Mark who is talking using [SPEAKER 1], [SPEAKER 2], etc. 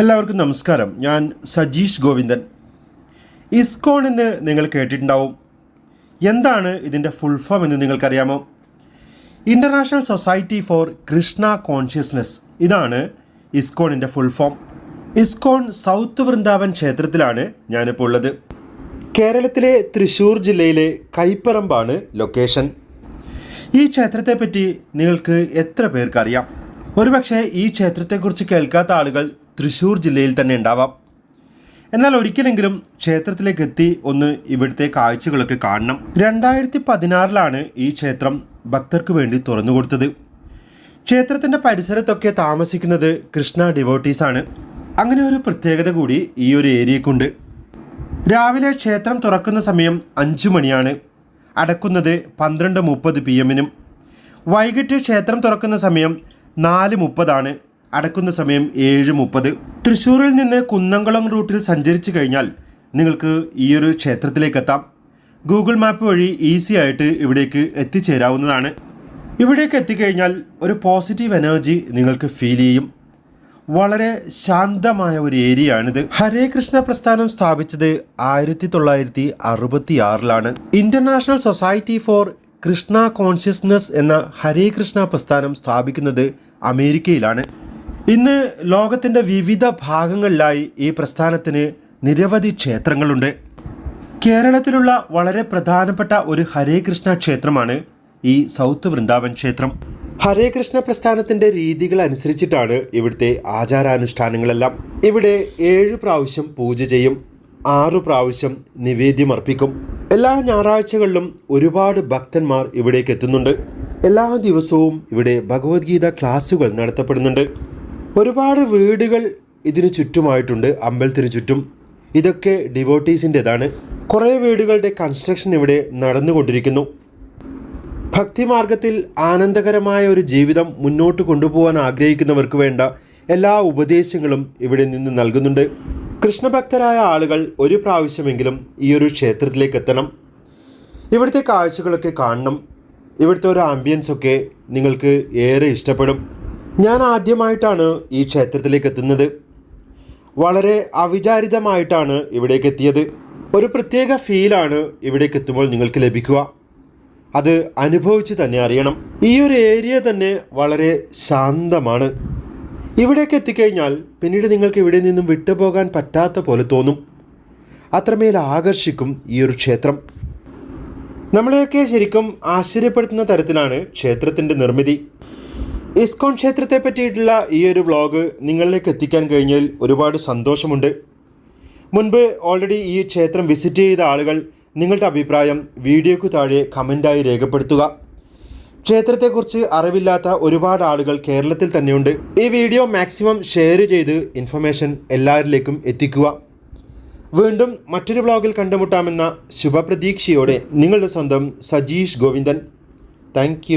[SPEAKER 1] എല്ലാവർക്കും നമസ്കാരം. ഞാൻ സജീഷ് ഗോവിന്ദൻ. ഇസ്കോൺ എന്ന് നിങ്ങൾ കേട്ടിട്ടുണ്ടാവും. എന്താണ് ഇതിന്റെ ഫുൾ ഫോം എന്ന് നിങ്ങൾക്കറിയാമോ? International society for Krishna consciousness ഇതാണ് ഇസ്കോണിന്റെ full form ISKCON south Vrindavan ക്ഷേത്രത്തിലാണ് ഞാനിപ്പോൾ ഉള്ളത്. കേരളത്തിലെ തൃശ്ശൂർ ജില്ലയിലെ കൈപ്പറമ്പാണ് ലൊക്കേഷൻ ഈ ക്ഷേത്രത്തെപ്പറ്റി നിങ്ങൾക്ക് എത്ര പേർക്കറിയാം? ഒരുപക്ഷെ ഈ ക്ഷേത്രത്തെക്കുറിച്ച് കേൾക്കാത്ത ആളുകൾ തൃശ്ശൂർ ജില്ലയിൽ തന്നെ ഉണ്ടാവാം. എന്നാൽ ഒരിക്കലെങ്കിലും ക്ഷേത്രത്തിലേക്ക് എത്തി ഒന്ന് ഇവിടുത്തെ കാഴ്ചകളൊക്കെ കാണണം. രണ്ടായിരത്തി പതിനാറിലാണ് ഈ ക്ഷേത്രം ഭക്തർക്ക് വേണ്ടി തുറന്നു കൊടുത്തത്. ക്ഷേത്രത്തിന്റെ പരിസരത്തൊക്കെ താമസിക്കുന്നത് കൃഷ്ണ ഡിവോട്ടീസാണ് അങ്ങനെ ഒരു പ്രത്യേകത കൂടി ഈ ഒരു ഏരിയക്കുണ്ട്. രാവിലെ ക്ഷേത്രം തുറക്കുന്ന സമയം അഞ്ചു മണിയാണ്. അടക്കുന്നത് പന്ത്രണ്ട് മുപ്പത് പി എമ്മിനും വൈകിട്ട് ക്ഷേത്രം തുറക്കുന്ന സമയം നാല് മുപ്പതാണ്. അടക്കുന്ന സമയം ഏഴ് മുപ്പത്. തൃശ്ശൂരിൽ നിന്ന് കുന്നംകുളം റൂട്ടിൽ സഞ്ചരിച്ചു കഴിഞ്ഞാൽ നിങ്ങൾക്ക് ഈ ഒരു ക്ഷേത്രത്തിലേക്ക് എത്താം. ഗൂഗിൾ മാപ്പ് വഴി ഈസി ആയിട്ട് ഇവിടേക്ക് എത്തിച്ചേരാവുന്നതാണ്. ഇവിടേക്ക് എത്തിക്കഴിഞ്ഞാൽ ഒരു പോസിറ്റീവ് എനർജി നിങ്ങൾക്ക് ഫീൽ ചെയ്യും. വളരെ ശാന്തമായ ഒരു ഏരിയ ആണിത് ഹരേ കൃഷ്ണ പ്രസ്ഥാനം സ്ഥാപിച്ചത് ആയിരത്തി തൊള്ളായിരത്തി അറുപത്തി ആറിലാണ് international society for Krishna consciousness എന്ന ഹരേ കൃഷ്ണ പ്രസ്ഥാനം സ്ഥാപിക്കുന്നത് അമേരിക്കയിലാണ്. ഇന്ന് ലോകത്തിന്റെ വിവിധ ഭാഗങ്ങളിലായി ഈ പ്രസ്ഥാനത്തിന് നിരവധി ക്ഷേത്രങ്ങളുണ്ട്. കേരളത്തിലുള്ള വളരെ പ്രധാനപ്പെട്ട ഒരു ഹരേ കൃഷ്ണ ക്ഷേത്രമാണ് ഈ സൗത്ത് വൃന്ദാവൻ ക്ഷേത്രം. ഹരേ കൃഷ്ണ പ്രസ്ഥാനത്തിന്റെ രീതികൾ അനുസരിച്ചിട്ടാണ് ഇവിടുത്തെ ആചാരാനുഷ്ഠാനങ്ങളെല്ലാം. ഇവിടെ ഏഴ് പ്രാവശ്യം പൂജ ചെയ്യും ആറു പ്രാവശ്യം നിവേദ്യം അർപ്പിക്കും. എല്ലാ ഞായറാഴ്ചകളിലും ഒരുപാട് ഭക്തന്മാർ ഇവിടേക്ക് എത്തുന്നുണ്ട്. എല്ലാ ദിവസവും ഇവിടെ ഭഗവത്ഗീത ക്ലാസ്സുകൾ നടത്തപ്പെടുന്നുണ്ട്. ഒരുപാട് വീടുകൾ ഇതിനു ചുറ്റുമായിട്ടുണ്ട് അമ്പലത്തിന് ചുറ്റും. ഇതൊക്കെ ഡിവോട്ടീസിന്റെതാണ് കുറേ വീടുകളുടെ കൺസ്ട്രക്ഷൻ ഇവിടെ നടന്നുകൊണ്ടിരിക്കുന്നു. ഭക്തിമാർഗത്തിൽ ആനന്ദകരമായ ഒരു ജീവിതം മുന്നോട്ട് കൊണ്ടുപോകാൻ ആഗ്രഹിക്കുന്നവർക്ക് വേണ്ട എല്ലാ ഉപദേശങ്ങളും ഇവിടെ നിന്ന് നൽകുന്നുണ്ട്. കൃഷ്ണഭക്തരായ ആളുകൾ ഒരു പ്രാവശ്യമെങ്കിലും ഈ ഒരു ക്ഷേത്രത്തിലേക്ക് എത്തണം. ഇവിടുത്തെ കാഴ്ചകളൊക്കെ കാണണം. ഇവിടുത്തെ ഒരു ആംബിയൻസ് ഒക്കെ നിങ്ങൾക്ക് ഏറെ ഇഷ്ടപ്പെടും. ഞാൻ ആദ്യമായിട്ടാണ് ഈ ക്ഷേത്രത്തിലേക്ക് എത്തുന്നത് വളരെ അവിചാരിതമായിട്ടാണ് ഇവിടേക്ക് എത്തിയത് ഒരു പ്രത്യേക ഫീലാണ് ഇവിടേക്ക് എത്തുമ്പോൾ നിങ്ങൾക്ക് ലഭിക്കുക. അത് അനുഭവിച്ച് തന്നെ അറിയണം. ഈ ഒരു ഏരിയ തന്നെ വളരെ ശാന്തമാണ്. ഇവിടേക്ക് എത്തിക്കഴിഞ്ഞാൽ പിന്നീട് നിങ്ങൾക്ക് ഇവിടെ നിന്നും വിട്ടുപോകാൻ പറ്റാത്ത പോലെ തോന്നും. അത്രമേൽ ആകർഷിക്കും ഈ ഒരു ക്ഷേത്രം. നമ്മളെയൊക്കെ ശരിക്കും ആശ്ചര്യപ്പെടുത്തുന്ന തരത്തിലാണ് ക്ഷേത്രത്തിന്റെ നിർമ്മിതി. ഇസ്കോൺ ക്ഷേത്രത്തെ പറ്റിയിട്ടുള്ള ഈ ഒരു വ്ളോഗ് നിങ്ങളിലേക്ക് എത്തിക്കാൻ കഴിഞ്ഞാൽ ഒരുപാട് സന്തോഷമുണ്ട്. മുൻപ് ഓൾറെഡി ഈ ക്ഷേത്രം വിസിറ്റ് ചെയ്ത ആളുകൾ നിങ്ങളുടെ അഭിപ്രായം വീഡിയോക്ക് താഴെ കമന്റായി രേഖപ്പെടുത്തുക. ക്ഷേത്രത്തെക്കുറിച്ച് അറിവില്ലാത്ത ഒരുപാട് ആളുകൾ കേരളത്തിൽ തന്നെയുണ്ട്. ഈ വീഡിയോ മാക്സിമം ഷെയർ ചെയ്ത് ഇൻഫർമേഷൻ എല്ലാവരിലേക്കും എത്തിക്കുക. വീണ്ടും മറ്റൊരു വ്ളോഗിൽ കണ്ടുമുട്ടാമെന്ന ശുഭപ്രതീക്ഷയോടെ നിങ്ങളുടെ സ്വന്തം സജീഷ് ഗോവിന്ദൻ. താങ്ക്